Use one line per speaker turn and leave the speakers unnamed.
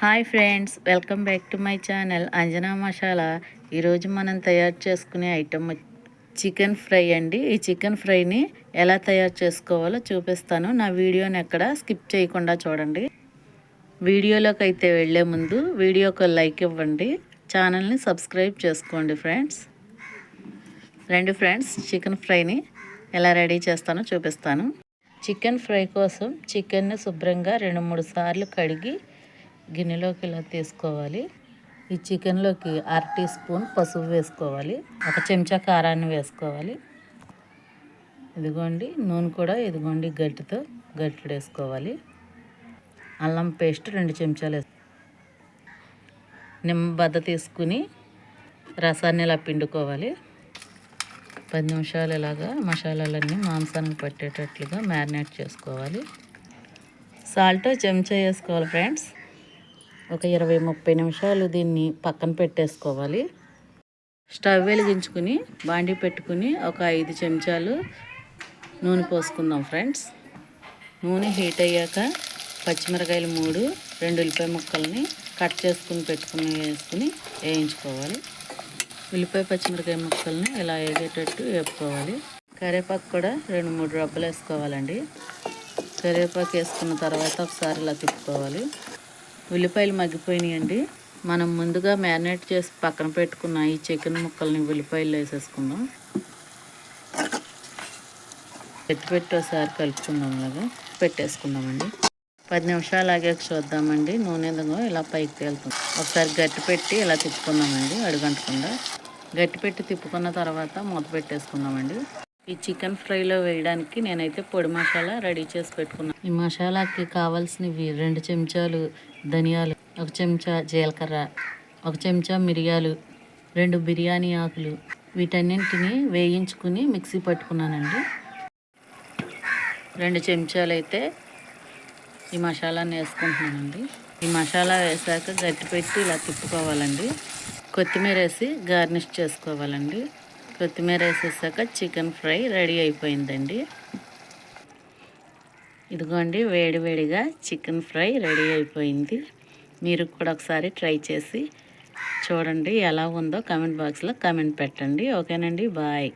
Hi friends welcome back to my channel Anjana Masala. ఈరోజు మనం తయారు చేసుకునే ఐటమ్ చికెన్ ఫ్రై అండి. ఈ చికెన్ ఫ్రైని ఎలా తయారు చేసుకోవాలో చూపిస్తాను. నా వీడియోని ఎక్కడ స్కిప్ చేయకుండా చూడండి. వీడియోలోకి అయితే వెళ్ళే ముందు వీడియోకి లైక్ ఇవ్వండి. ఛానల్ని సబ్స్క్రైబ్ చేసుకోండి ఫ్రెండ్స్. రెండు ఫ్రెండ్స్ చికెన్ ఫ్రైని ఎలా రెడీ చేస్తానో చూపిస్తాను. చికెన్ ఫ్రై కోసం చికెన్ని శుభ్రంగా రెండు మూడు సార్లు కడిగి గిన్నెలోకి ఇలా తీసుకోవాలి? ఈ చికెన్లోకి అర టీ స్పూన్ పసుపు వేసుకోవాలి. ఒక చెంచా కారాన్ని వేసుకోవాలి. ఇదిగోండి నూనె కూడా ఇదిగోండి గట్టితో గట్టి వేసుకోవాలి అల్లం పేస్ట్ రెండు చెంచాలు నిమ్మబద్ద నిమ్మ తీసుకుని రసాన్ని ఇలా పిండుకోవాలి. పది నిమిషాలు ఇలాగా మసాలాలన్నీ మాంసానికి పట్టేటట్లుగా మ్యారినేట్ చేసుకోవాలి. సాల్ట్ చెంచా వేసుకోవాలి ఫ్రెండ్స్. ఒక ఇరవై ముప్పై నిమిషాలు దీన్ని పక్కన పెట్టేసుకోవాలి. స్టవ్ వెలిగించుకుని బాండి పెట్టుకుని ఒక ఐదు చెంచాలు నూనె పోసుకుందాం ఫ్రెండ్స్. నూనె హీట్ అయ్యాక పచ్చిమిరకాయలు మూడు రెండు ఉల్లిపాయ ముక్కల్ని కట్ చేసుకుని పెట్టుకుని వేసుకుని వేయించుకోవాలి. ఉల్లిపాయ పచ్చిమిరకాయ ముక్కల్ని ఇలా వేగేటట్టు వేపుకోవాలి. కరివేపాకు కూడా రెండు మూడు రబ్బలు వేసుకోవాలండి. కరివేపాకు వేసుకున్న తర్వాత ఒకసారి ఇలా తిప్పుకోవాలి. ఉల్లిపాయలు మగ్గిపోయినాయండి. మనం ముందుగా మ్యారినేట్ చేసి పక్కన పెట్టుకున్న ఈ చికెన్ ముక్కల్ని ఉల్లిపాయలు వేసేసుకుందాం. పెట్టి పెట్టి ఒకసారి కలుపుకుందాం అలాగా పెట్టేసుకుందామండి. పది నిమిషాలు ఆగాక చూద్దామండి. నూనె ఇలా పైకి తేలుతుంది. ఒకసారి గట్టి పెట్టి ఇలా తిప్పుకుందామండి. అడుగంటకుండా. గట్టి పెట్టి తిప్పుకున్న తర్వాత మూత పెట్టేసుకుందామండి. ఈ చికెన్ ఫ్రైలో వేయడానికి నేనైతే పొడి మసాలా రెడీ చేసి పెట్టుకున్నాను ఈ మసాలాకి కావాల్సినవి రెండు చెంచాలు ధనియాలు ఒక చెంచా జీలకర్ర ఒక చెంచా మిరియాలు రెండు బిర్యానీ ఆకులు వీటన్నింటిని వేయించుకుని మిక్సీ పట్టుకున్నానండి. రెండు చెంచాలు అయితే ఈ మసాలాని వేసుకుంటున్నానండి. ఈ మసాలా వేసాక గట్టి పెట్టి ఇలా తిప్పుకోవాలండి. కొత్తిమీర వేసి గార్నిష్ చేసుకోవాలండి. కొత్తిమీర వేసేసాక చికెన్ ఫ్రై రెడీ అయిపోయిందండి. ఇదిగోండి వేడివేడిగా చికెన్ ఫ్రై రెడీ అయిపోయింది. మీరు కూడా ఒకసారి ట్రై చేసి చూడండి ఎలా ఉందో కామెంట్ బాక్స్లో కామెంట్ పెట్టండి. ఓకేనండి బాయ్.